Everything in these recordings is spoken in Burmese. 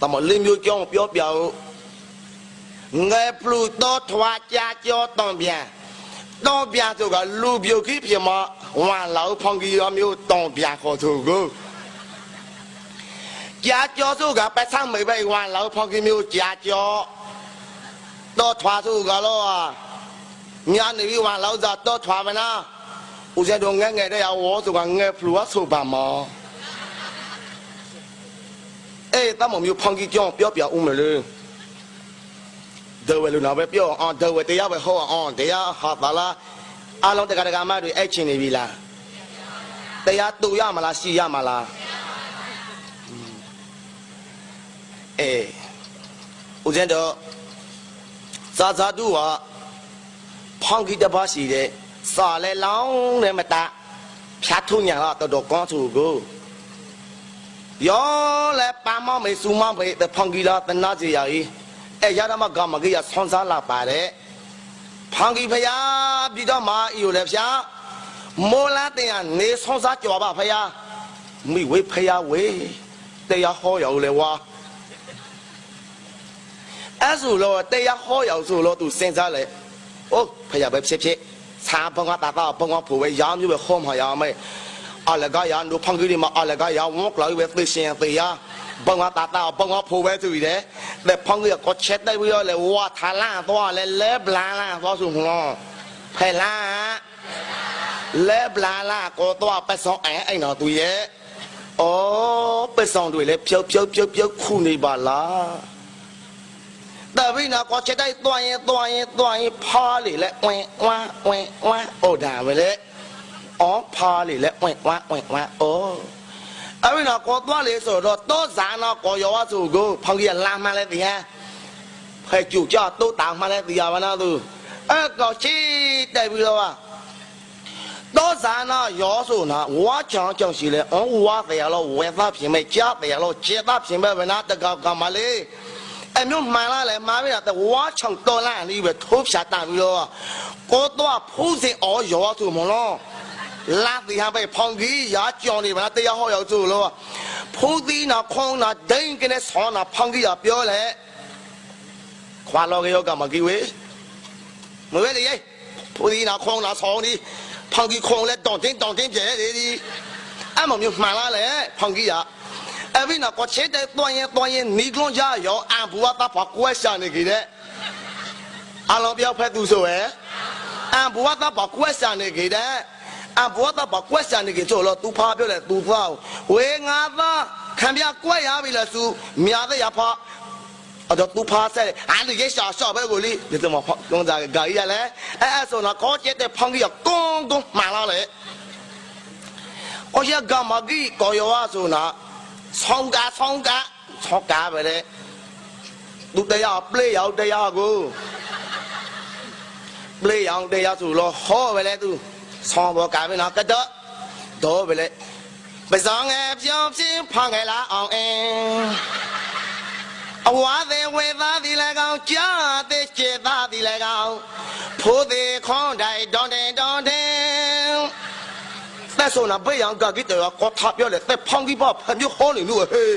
တမလင်းမျိုးကြောင်းပြောပြအောင်ငယ်ပလူတော့ထွားကြကြောတောင်းပြန်တောင်းပြန်ဆိုကလူပြုတ်ခိပြမဝါလောက်ဖောင်ကြီးရမျိုးတောင်းပြန်ခေါ်သူကိုကြာကြောဆိုကပတ်ဆောင်မိပဲဝါလောက်ဖောင်ကြီးမျိုးကြာကြောတော့ထွားဆိုကတော့ညာနေပြီးဝါလောက်သာတော့ထွားမနာဦးဇင်းတို့ငဲငဲတဲ့ရဝေါ်ဆိုကငဲဖလူဝဆိုပါမော အေးတမမျိုးဖောင်ကြီးကြောင်းပြောပြဦးမလို့ဒေဝလူနာပဲပြောအောင်ဒေဝတရားပဲဟောအောင်တရားဟာသလားအလုံးတက္ကရာမတွေအဲ့ချင်နေပြီလားတရားတူရမလားရှိရမလားအေးဦးဇင်းတို့ဇာဇာတူဟာဖောင်ကြီးတစ်ပါးရှိတဲ့စာလဲလောင်းနဲ့မတဖြတ်ထုညာတော့တော်တော်ကောင်းသူကို ယောလဲပါမောမေစူမောမေတဖောင်ကြီးလာတနာစီယာကြီးအဲရဒမကမကြီးရဆွန်စားလာပါတယ်ဖောင်ကြီးဖျားပြီးတော့မာဤကိုလည်းဖျားမိုးလာတင်ကနေဆွန်စားကြော်ပါဖျားမိဝေဖျားဝေတရားဟောရောက်လေဝါအဲ့ဆိုတော့တရားဟောရောက်ဆိုတော့သူစဉ်းစားလေအိုးဖျားပဲဖြစ်ဖြစ်စာဘငါတာတာဘငါဖို့ပဲရာမျိုးပဲခေါ်မှာရမယ် အလကရန်တို့ဖန်ကြီးမှာအလကရဝုန်းကလာပဲသိရှင်တရားဘငါတာတာဘငါဖို့ပဲသူရတဲ့တဲ့ဖန်ကြီးကချက်တဲ့ပြီးတော့လေဝါထာလာတော့လေလဲဘလာလာတော့ဆိုဟောဖဲလာလဲဘလာလာကိုတော့ပတ်ဆောင်အဲအဲ့တော့သူရဲ့ဩပတ်ဆောင်တွေလေဖြုတ်ဖြုတ်ဖြုတ်ဖြုတ်ခုနေပါလားတပိနာကောချက်တိုက်သွားရင်သွားရင်သွားရင်ဖားလေလဲဝ င်းဝမ်းဝင်းဝမ်းဩဒါပဲလေအော်ဖားလေလဲဝင်းဝမ်းဝင်းဝမ်းဩအပိနာကောသွားလေဆိုတော့တောဇာနာကောယောဝဆိုကိုဖောင်ကြီးလာမှလဲတရားဖဲကျူကြတော့တောင်းမှလဲတရားဝနာသူအဲ့ကောချီတိုက်ပြီးတော့တောဇာနာယောဆိုနာဝါချောင်းချောင်းရှိလဲအော်ဝါတရားလို့ဝဲသားပြင်မဲ့ကြားတရားလို့ကျေသားပြင်မဲ့ဝနာတကောက်ကမလေးအမျိုးမှန်လားလေမားပြတာဝါချောင်းတော်လာနေပဲထိုးဖြာတန်ပြီးတော့ကိုတော့ဖူးစင်အော်ယောဆိုမလို့ လာတီဟာပဲဖောင်ကြီးရာကြောင်နေပါတရားဟောရောက်ဆိုလို့ဖူးသီးနာခေါင်းနာဒိန်ကနေဆောနာဖောင်ကြီးရပြောလေခွာလောကယောကမကြီးဝေမဝဲလေဖူးသီးနာခေါင်းနာဆောင်းဒီဖောင်ကြီးခေါင်းလဲတောင်းတင်းတောင်းတင်းပြဲလေဒီအမမျိုးမှန်လားလေဖောင်ကြီးရအဲ့ဒီနော်ကိုချစ်တဲ့တွန်ရင်တွန်ရင်နီကလွန်ကြရောအံဘူဝတာဖကွဲရှာနေကြတဲ့အလုံးပြောက်ဖက်သူဆိုရယ်အံဘူဝတာဖကွဲရှာနေကြတဲ့ အဘောတာဘကွက်စံနေကြဆိုတော့သူဖားပြောတယ်သူဖားဝေငါသားခံပြကွက်ရပြီလားသူမြာတဲ့ရဖားအဲ့တော့သူဖားဆက်အားလေရှာရှာပဲကိုလေဒီတော့မကောင်းစားဂါကြီးရလဲအဲ့အဲ့ဆိုတော့ခေါ်ကျတဲ့ဖောင်းကြီးကကုန်းကုန်းမှန်လာလေအော်ရကမကြီးကိုရောဆိုနာဆောင်းကာဆောင်းကာဆောင်းကာပဲလေသူတရားပလေရောက်တရားကိုပလေရောက်တရားဆိုတော့ဟောပဲလေသူ ဆောင်းဘောကပဲနော်ကတော့တော့ပဲလေပဇောင်းငယ်ပြောင်းပြင်းဖောင်းငယ်လာအောင်အင်းအဝါသေးဝေသားဒီလည်းကောင်းကြားသေးကျေသားဒီလည်းကောင်းဖိုးသေးခွန်တိုင်တောင်းတင်တောင်းတင်သက်ဆုံးနာဘေးရောင်ကကိတောကောထားပြောလေသက်ဖောင်းကြီးပေါ့ဖမျိုးဟောနေလို့ဟေး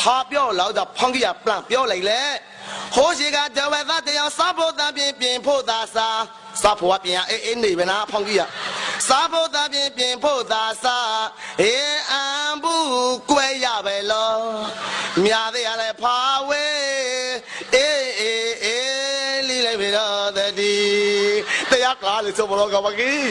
ထားပြောလောက်တာဖောင်းကြီးကပလန့်ပြောလိုက် စားဖို့တပြင်ပြင်ဖို့သာစားစားဖို့ပြင်အေးအေးနေပဲနာဖောင်းကြီးကစားဖို့တပြင်ပြင်ဖို့သာစားအေးအံဘူးကွဲရပဲလောမြာသေးရလဲဖာဝေးအေးအေးအေးလီလိုက်ပြီတော့တတိတရားကလားလေဆိုမလို့ကမကြီး